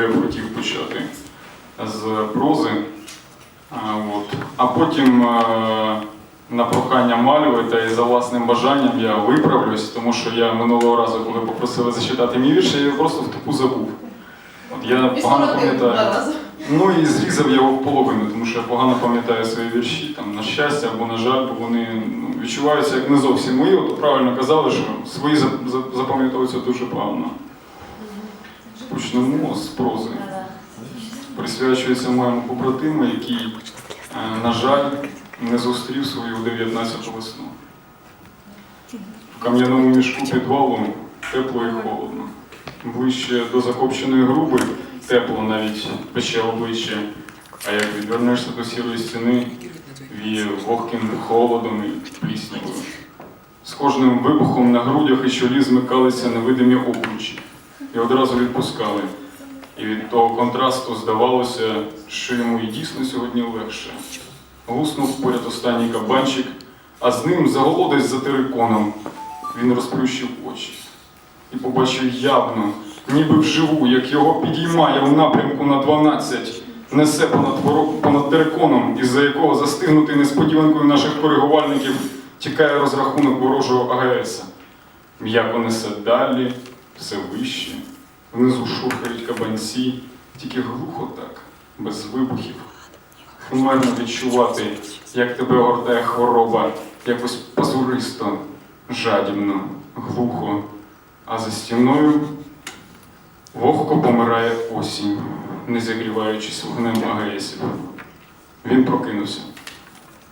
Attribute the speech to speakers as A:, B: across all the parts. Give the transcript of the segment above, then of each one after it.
A: я б хотів почати з прози. А, от. а потім е, на прохання Мальви та і за власним бажанням я виправлюсь, тому що я минулого разу, коли попросили зачитати мій вірш, я його просто в тупу забув. От я погано пам'ятаю. Ну і зрізав його в половину, тому що я погано пам'ятаю свої вірші, там, на щастя або на жаль, бо вони ну, відчуваються як не зовсім мої. От правильно казали, що свої за- за- запам'ятовуються дуже погано. Почнемо з прози. Присвячується моєму побратиму, який, е, на жаль, не зустрів свою 19 весну. В кам'яному мішку під валом тепло і холодно. Ближче до закопченої груби тепло навіть пече обличчя, а як відвернешся до сірої стіни, віє вогким холодом і пліснявою. З кожним вибухом на грудях і чолі змикалися невидимі обручі і одразу відпускали. І від того контрасту здавалося, що йому і дійсно сьогодні легше. Гуснув поряд останній кабанчик, а з ним заголодись за териконом. Він розплющив очі і побачив явно, ніби вживу, як його підіймає у напрямку на 12, несе понад, воро- понад териконом, із-за якого застигнутий несподіванкою наших коригувальників тікає розрахунок ворожого АГС. М'яко несе далі, все вище. Внизу шурхають кабанці, тільки глухо так, без вибухів. Химерно відчувати, як тебе огортає хвороба, якось пазуристо, жадібно, глухо. А за стіною вогко помирає осінь, не зігріваючись вогнем АГСів. Він прокинувся.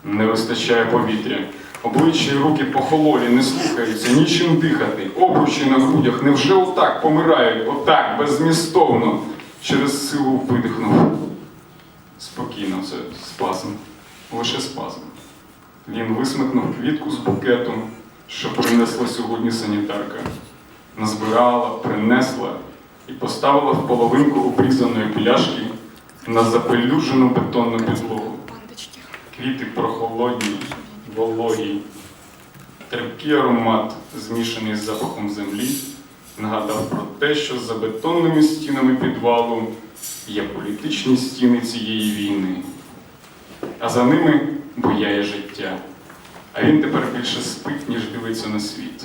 A: Не вистачає повітря. Обличчя і руки похололі, не слухаються, нічим дихати. Обручі на грудях невже отак помирають, отак, беззмістовно, через силу видихнув. Спокійно, це спазм, лише спазм. Він висмикнув квітку з букету, що принесла сьогодні санітарка. Назбирала, принесла і поставила в половинку обрізаної пляшки на запелюжену бетонну підлогу. Квіти прохолодні, вологі, терпкий аромат, змішаний з запахом землі, нагадав про те, що за бетонними стінами підвалу є політичні стіни цієї війни, а за ними бояє життя. А він тепер більше спить, ніж дивиться на світ.